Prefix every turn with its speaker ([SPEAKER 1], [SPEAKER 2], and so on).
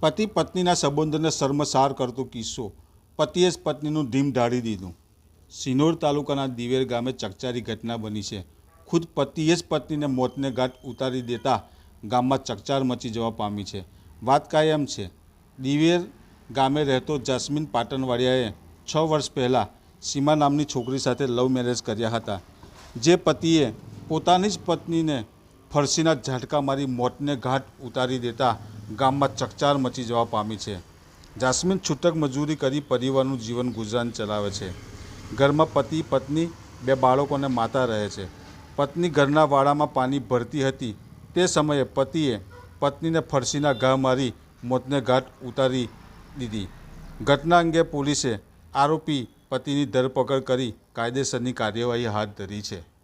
[SPEAKER 1] પતિ પત્નીના સંબંધોને શર્મસાર કરતો કિસ્સો. પતિએ જ પત્નીનું ધીમ ઢાળી દીધું. સિનોર તાલુકાના દિવેર ગામે ચકચારી ઘટના બની છે. ખુદ પતિએ જ પત્નીને મોતને ઘાટ ઉતારી દેતા ગામમાં ચકચાર મચી જવા પામી છે. વાત કાયમ છે. દિવેર ગામે રહેતો જાસ્મીન પાટણવાડિયાએ છ વર્ષ પહેલાં સીમા નામની છોકરી સાથે લવ મેરેજ કર્યા હતા. જે પતિએ પોતાની જ પત્નીને ફરસીના ઝાટકા મારી મોતને ઘાટ ઉતારી દેતા ગામમાં ચકચાર મચી જવા પામી છે. જાસ્મીન છૂટક મજૂરી કરી પરિવારનું જીવન ગુજરાન ચલાવે છે. ઘરમાં પતિ, પત્ની, બે બાળકોને માતા રહે છે. પત્ની ઘરના વાડામાં પાણી ભરતી હતી. તે સમયે પતિએ પત્નીને ફરસીના ઘા મારી મોતને ઘાટ ઉતારી દીધી. ઘટના અંગે પોલીસે આરોપી પતિની ધરપકડ કરી કાયદેસરની કાર્યવાહી હાથ ધરી છે.